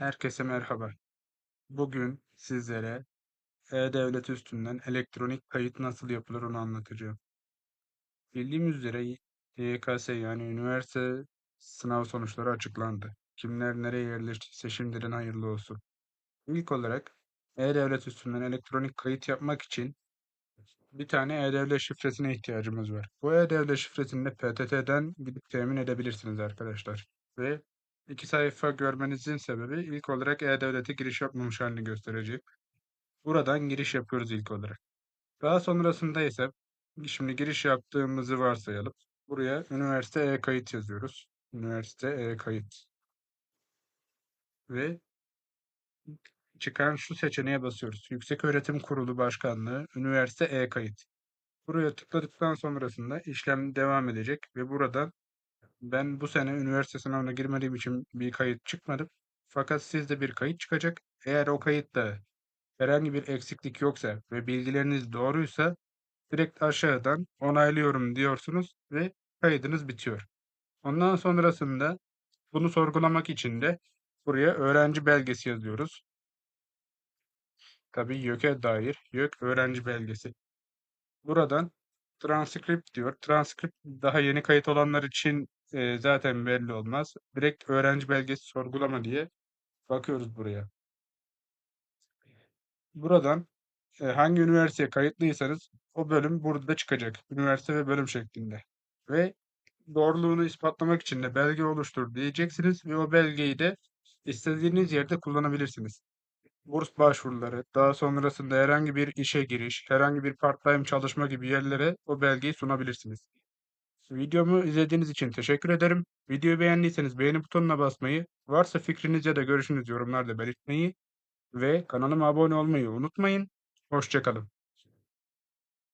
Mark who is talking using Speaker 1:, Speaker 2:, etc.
Speaker 1: Herkese merhaba. Bugün sizlere e-devlet üstünden elektronik kayıt nasıl yapılır onu anlatacağım. Bildiğimiz üzere YKS yani üniversite sınav sonuçları açıklandı. Kimler nereye yerleştiyse şimdiden hayırlı olsun. İlk olarak e-devlet üstünden elektronik kayıt yapmak için bir tane e-devlet şifresine ihtiyacımız var. Bu e-devlet şifresini de PTT'den gidip temin edebilirsiniz arkadaşlar. Ve iki sayfa görmenizin sebebi ilk olarak e-devlete giriş yapmamış halini gösterecek. Buradan giriş yapıyoruz ilk olarak. Daha sonrasında ise şimdi giriş yaptığımızı varsayalım. Buraya üniversite e-kayıt yazıyoruz. Üniversite e-kayıt. Ve çıkan şu seçeneğe basıyoruz. Yükseköğretim Kurulu Başkanlığı, Üniversite e-kayıt. Buraya tıkladıktan sonrasında işlem devam edecek ve buradan ben bu sene üniversite sınavına girmediğim için bir kayıt çıkmadım. Fakat sizde bir kayıt çıkacak. Eğer o kayıtta herhangi bir eksiklik yoksa ve bilgileriniz doğruysa direkt aşağıdan onaylıyorum diyorsunuz ve kaydınız bitiyor. Ondan sonrasında bunu sorgulamak için de buraya öğrenci belgesi yazıyoruz. Tabii YÖK'e dair YÖK öğrenci belgesi. Buradan transkript diyor. Transkript daha yeni kayıt olanlar için e, zaten belli olmaz. Direkt öğrenci belgesi sorgulama diye bakıyoruz buraya. Buradan e, hangi üniversiteye kayıtlıysanız o bölüm burada çıkacak. Üniversite ve bölüm şeklinde. Ve doğruluğunu ispatlamak için de belge oluştur diyeceksiniz ve o belgeyi de istediğiniz yerde kullanabilirsiniz. Burs başvuruları, daha sonrasında herhangi bir işe giriş, herhangi bir part-time çalışma gibi yerlere o belgeyi sunabilirsiniz. Videomu izlediğiniz için teşekkür ederim. Videoyu beğendiyseniz beğeni butonuna basmayı, varsa fikriniz ya da görüşünüz yorumlarda belirtmeyi ve kanalıma abone olmayı unutmayın. Hoşçakalın.